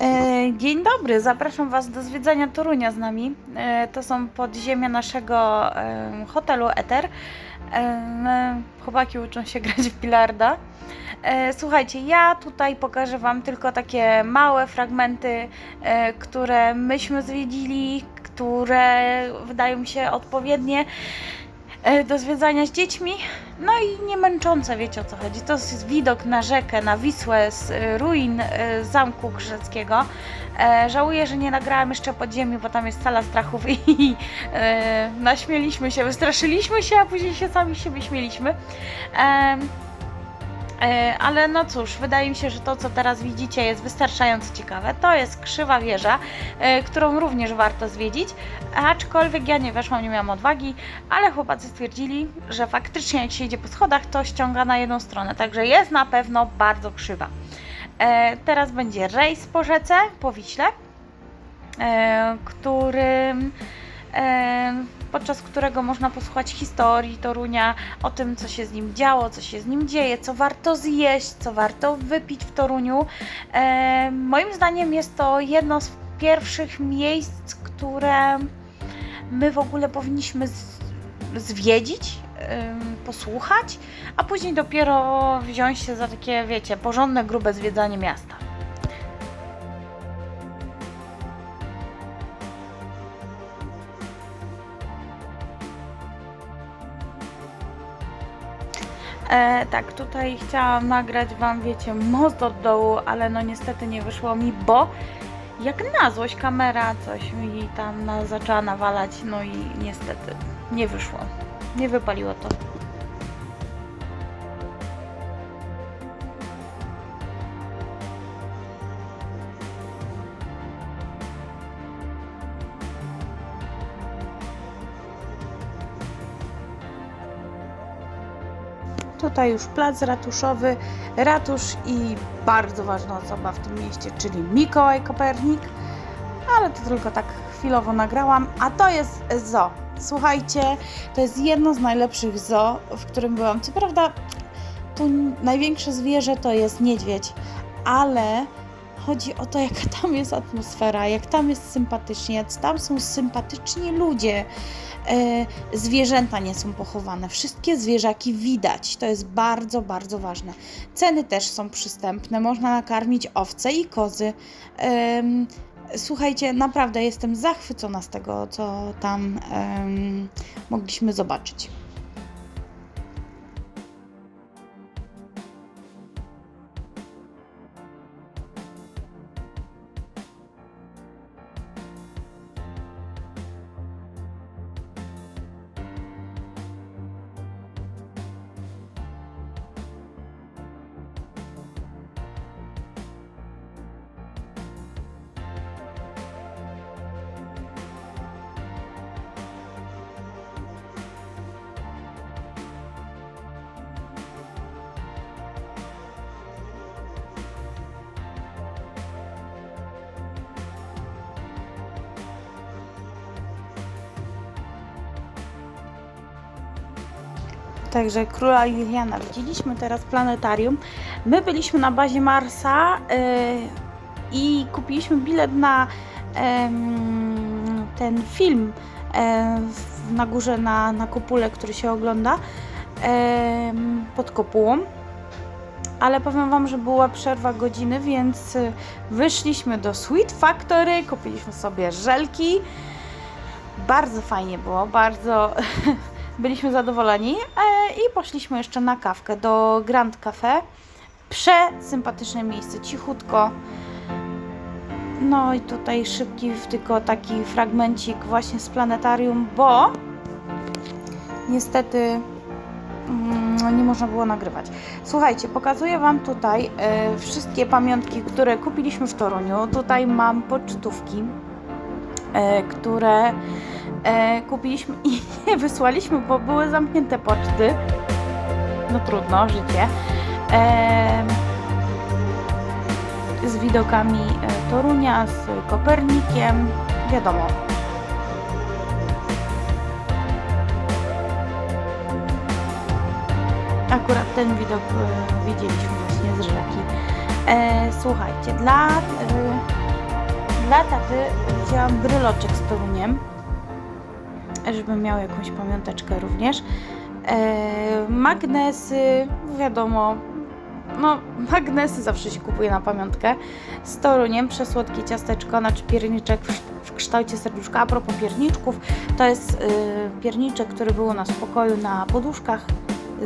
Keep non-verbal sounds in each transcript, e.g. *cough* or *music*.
E, Dzień dobry, zapraszam Was do zwiedzania Torunia z nami. E, To są podziemia naszego hotelu Eter. Chłopaki uczą się *laughs* grać w bilarda. E, Słuchajcie, ja tutaj pokażę Wam tylko takie małe fragmenty, które myśmy zwiedzili, które wydają mi się odpowiednie do zwiedzania z dziećmi. No i nie męczące, wiecie o co chodzi. To jest widok na rzekę, na Wisłę z e, ruin e, zamku grzeckiego. E, żałuję, że nie nagrałam jeszcze podziemi, bo tam jest sala strachów *laughs* i e, naśmieliśmy się, wystraszyliśmy się, a później się sami siebie śmieliśmy. E, Ale no cóż, wydaje mi się, że to co teraz widzicie jest wystarczająco ciekawe. To jest krzywa wieża, e, którą również warto zwiedzić, aczkolwiek ja nie weszłam, nie miałam odwagi, ale chłopacy stwierdzili, że faktycznie jak się idzie po schodach, to ściąga na jedną stronę, także jest na pewno bardzo krzywa. E, Teraz będzie rejs po rzece, po Wiśle, którym podczas którego można posłuchać historii Torunia, o tym, co się z nim działo, co się z nim dzieje, co warto zjeść, co warto wypić w Toruniu. E, moim zdaniem jest to jedno z pierwszych miejsc, które my w ogóle powinniśmy zwiedzić, posłuchać, a później dopiero wziąć się za takie, wiecie, porządne, grube zwiedzanie miasta. E, tak, tutaj chciałam nagrać Wam, wiecie, most od dołu, ale no niestety nie wyszło mi, bo jak na złość kamera coś mi tam na, zaczęła nawalać, no i niestety nie wyszło. Nie wypaliło to. Tutaj już plac ratuszowy, ratusz i bardzo ważna osoba w tym mieście, czyli Mikołaj Kopernik. Ale to tylko tak chwilowo nagrałam. A to jest zoo. Słuchajcie, to jest jedno z najlepszych zoo, w którym byłam. Co prawda, tu największe zwierzę to jest niedźwiedź, ale chodzi o to, *laughs* jaka tam jest atmosfera, jak tam jest sympatycznie, jak tam są sympatyczni ludzie. E, zwierzęta nie są pochowane. Wszystkie zwierzaki widać. To jest bardzo, bardzo ważne. Ceny też są przystępne. Można nakarmić owce i kozy. Słuchajcie, naprawdę jestem zachwycona z tego, co tam mogliśmy zobaczyć. Także króla Juliana widzieliśmy, teraz planetarium. My byliśmy na bazie Marsa yy, i kupiliśmy bilet na ten film w- na górze na, na kopule, który się ogląda pod kopułą. Ale powiem Wam, że była przerwa godziny, więc y, wyszliśmy do Sweet Factory, kupiliśmy sobie żelki. Bardzo fajnie było, bardzo *laughs* byliśmy zadowoleni e, i poszliśmy jeszcze na kawkę do Grand Cafe. Przesympatyczne miejsce, cichutko. No i tutaj szybki, tylko taki fragmencik właśnie z planetarium, bo niestety mm, nie można było nagrywać. Słuchajcie, pokazuję Wam tutaj e, wszystkie pamiątki, które kupiliśmy w Toruniu. Tutaj mam pocztówki, e, które e, kupiliśmy i *laughs* nie wysłaliśmy, bo były zamknięte poczty. No trudno, życie. E, z widokami e, Torunia, z Kopernikiem, wiadomo. Akurat ten widok e, widzieliśmy właśnie z rzeki. E, słuchajcie, dla e, Dla taty wzięłam bryloczek z Toruniem, żeby miał jakąś pamiąteczkę również. E, magnesy, wiadomo, no magnesy zawsze się kupuje na pamiątkę. Z Toruniem przesłodkie ciasteczko, znaczy pierniczek w, w kształcie serduszka. A propos pierniczków, to jest y, pierniczek, który był u nas w pokoju na poduszkach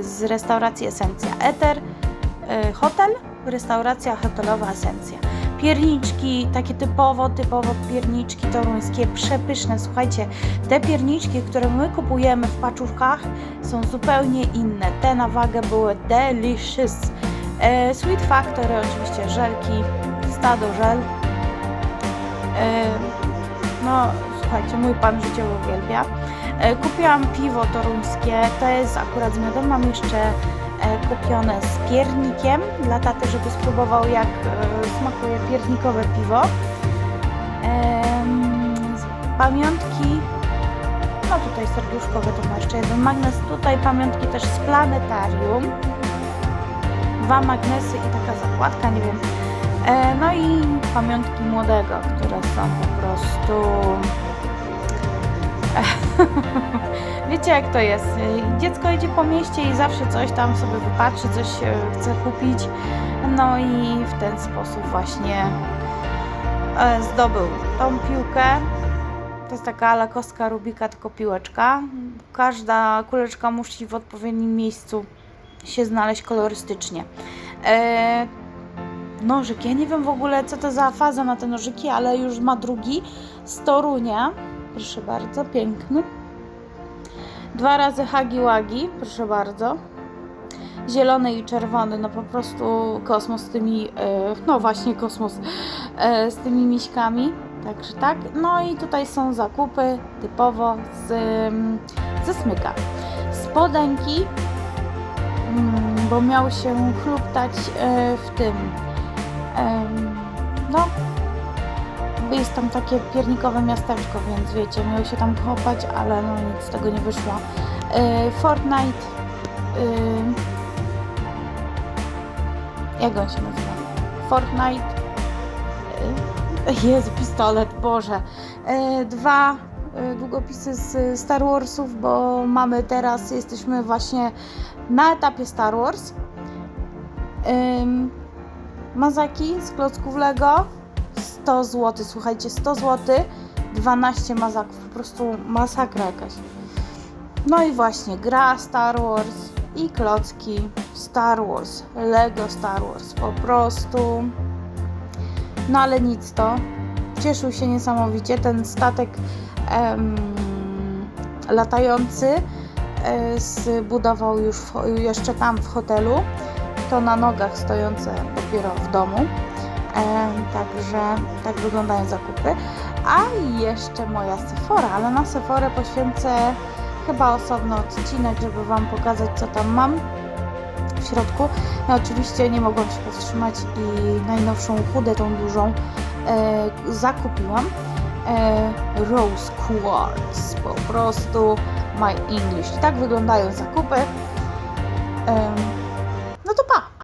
z restauracji Esencja Eter. Y, hotel, restauracja hotelowa Esencja. Pierniczki, takie typowo, typowo pierniczki toruńskie, przepyszne. Słuchajcie, te pierniczki, które my kupujemy w paczuszkach, są zupełnie inne. Te na wagę były delicious. E, Sweet Factory, oczywiście żelki, stado żel. E, no, słuchajcie, mój pan życie uwielbia. E, kupiłam piwo toruńskie, to jest akurat z miodem. Mam jeszcze kupione z piernikiem dla taty, żeby spróbował jak e, smakuje piernikowe piwo. Pamiątki, no tutaj serduszkowe to ma jeszcze jeden magnes. Tutaj pamiątki też z planetarium dwa magnesy i taka zakładka, nie wiem. E, no i pamiątki młodego, które są po prostu. *laughs* Wiecie jak to jest? Dziecko idzie po mieście i zawsze coś tam sobie wypatrzy, coś chce kupić. No i w ten sposób właśnie e, zdobył tą piłkę. To jest taka ala kostka Rubika, tylko piłeczka. Każda kuleczka musi w odpowiednim miejscu się znaleźć kolorystycznie. E, nożyk, ja nie wiem w ogóle co to za faza ma te nożyki, ale już ma drugi z Torunia. Proszę bardzo, piękny. Dwa razy hagi wagi, proszę bardzo. Zielony i czerwony, no po prostu kosmos z tymi, e, no właśnie kosmos e, z tymi miśkami. Także tak. No i tutaj są zakupy typowo z, mm, ze smyka. Spodenki Mm, bo miał się chluptać e, w tym. No, jest tam takie piernikowe miasteczko, więc wiecie, miał się tam chopać, ale no nic z tego nie wyszło. E, Fortnite. y, jak on się nazywa? Fortnite. y, *laughs* Jezu, pistolet, Boże. E, Dwa e, długopisy z Star Warsów, bo mamy teraz, jesteśmy właśnie na etapie Star Wars. Ym, mazaki z klocków Lego 100 zł, słuchajcie, 100 zł, 12 mazaków, po prostu masakra jakaś. No i właśnie gra Star Wars i klocki Star Wars, Lego Star Wars, po prostu. No ale nic to. Cieszył się niesamowicie ten statek em, latający e, zbudował już w, jeszcze tam w hotelu, to na nogach stojące dopiero w domu. E, także tak wyglądają zakupy. A jeszcze moja Sephora, ale na Sephorę poświęcę chyba osobny odcinek, żeby Wam pokazać co tam mam w środku. No oczywiście nie mogłam się powstrzymać i najnowszą chudę, tą dużą e, zakupiłam. E, Rose Quartz, po prostu My English. Tak wyglądają zakupy. Em,